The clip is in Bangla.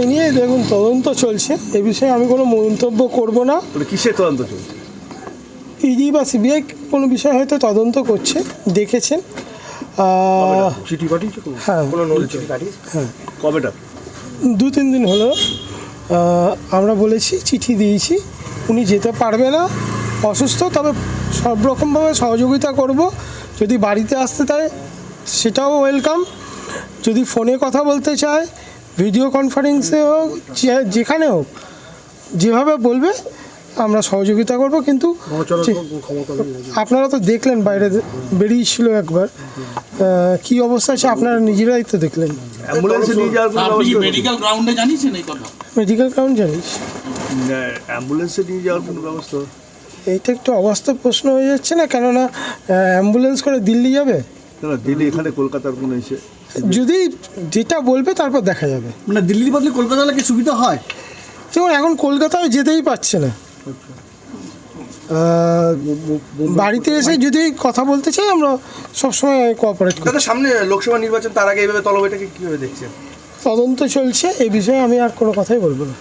এ নিয়ে দেখুন তদন্ত চলছে। এ বিষয়ে আমি কোনো মন্তব্য করব না। কিসের তদন্ত চলছে? ইডি বা সিবিআই কোনো বিষয় হয়তো তদন্ত করছে দেখেছেন। চিঠি পাঠিয়েছে হ্যাঁ। হ্যাঁ। কবেটা দু তিন দিন হলো। আমরা বলেছি চিঠি দিয়েছি। উনি যেতে পারবে না। অসুস্থ তবে সব রকমভাবে সহযোগিতা করব। যদি বাড়িতে আসতে চায় সেটাও ওয়েলকাম যদি ফোনে কথা বলতে চায় ভিডিও কনফারেন্সে হোক যে- যেখানে হোক যেভাবে বলবে আমরা সহযোগিতা করব কিন্তু আপনারা তো দেখলেন বাইরে বেরিয়েছিল একবার। কি অবস্থা আছে? আপনারা নিজেরাই তো দেখলেন। অ্যাম্বুলেন্সে নিয়ে যাওয়ার কোনো আপনি ব্যবস্থা মেডিকেল গ্রাউন্ডে জানিয়েছেন এই কথা? মেডিকেল গ্রাউন্ড জানিস? অ্যাম্বুলেন্সে নিয়ে যাওয়ার কোনো ব্যবস্থা? এইটা একটু অবাস্তব প্রশ্ন হয়ে যাচ্ছে না? কেননা অ্যাম্বুলেন্স করে দিল্লি যাবে? না দিল্লি এখানে কলকাতার কোনো এসে যদি যেটা বলবে তারপর দেখা যাবে। মানে দিল্লির বদলে কলকাতা হলে কি সুবিধা হয়? যেমন এখন কলকাতায় যেতেই পারছে না। বাড়িতে এসে যদি কথা বলতে চাই আমরা সবসময় কোঅপারেট করি। সামনে লোকসভা নির্বাচন তার আগে এইভাবে তলব এটাকে কীভাবে দেখছেন? তদন্ত চলছে এই বিষয়ে আমি আর কোনো কথাই বলব না।